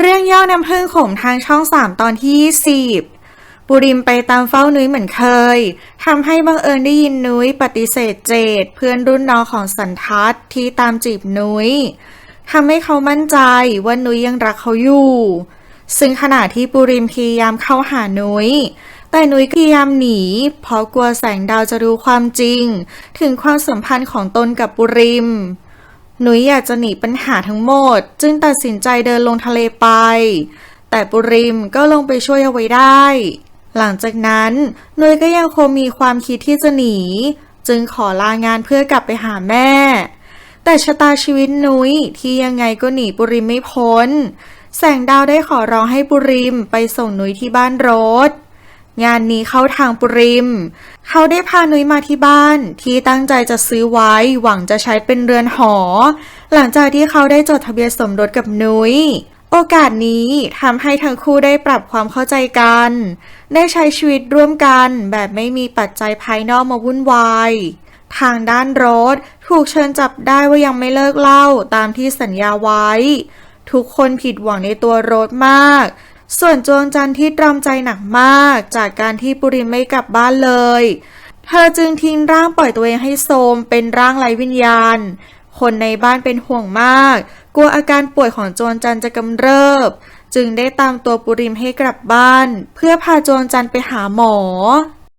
เรื่องย่อน้ำพึ่งขมทางช่อง3ตอนที่ 20ปุริมไปตามเฝ้านุ้ยเหมือนเคยทำให้บังเอิญได้ยินนุ้ยปฏิเสธเจดเพื่อนรุ่นน้องของสันทัศน์ที่ตามจีบนุ้ยทำให้เขามั่นใจว่านุ้ยยังรักเขาอยู่ ซึ่งขณะที่ปุริมพยายามเข้าหานุ้ย แต่นุ้ยพยายามหนี เพราะกลัวแสงดาวจะรู้ความจริง ถึงความสัมพันธ์ของตนกับปุริม หนุยอยากจะหนีปัญหาทั้งหมด จึงตัดสินใจเดินลงทะเลไป แต่ปุริมก็ลงไปช่วยเอาไว้ได้ หลังจากนั้นหนุยก็ยังคงมีความคิดที่จะหนี จึงขอลางานเพื่อกลับไปหาแม่ แต่ชะตาชีวิตนุ้ยที่ยังไงก็หนีปุริมไม่พ้น แสงดาวได้ขอร้องให้ปุริมไปส่งนุ้ยที่บ้านรถ งานนี้เข้าทางปุริม เขาได้พานุ้ยมาที่บ้านที่ตั้งใจจะซื้อไว้หวังจะใช้เป็นเรือนหอ หลังจากที่เขาได้จดทะเบียนสมรสกับนุ้ย โอกาสนี้ทำให้ทั้งคู่ได้ปรับความเข้าใจกัน ได้ใช้ชีวิตร่วมกันแบบไม่มีปัจจัยภายนอกมาวุ่นวายทางด้านรถถูกเชิญจับได้ว่ายังไม่เลิกเหล่าตามที่สัญญาไว้ ทุกคนผิดหวังในตัวรถมาก ส่วนจวงจันทร์ที่ตรอมใจหนักมาก จากการที่ปุริมไม่กลับบ้านเลย เธอจึงทิ้งร่างปล่อยตัวเองให้โทมเป็นร่างไร้วิญญาณ คนในบ้านเป็นห่วงมาก กลัวอาการป่วยของจวนจันทร์จะกำเริบ จึงได้ตามตัวปุริมให้กลับบ้าน เพื่อพาจวนจันทร์ไปหาหมอ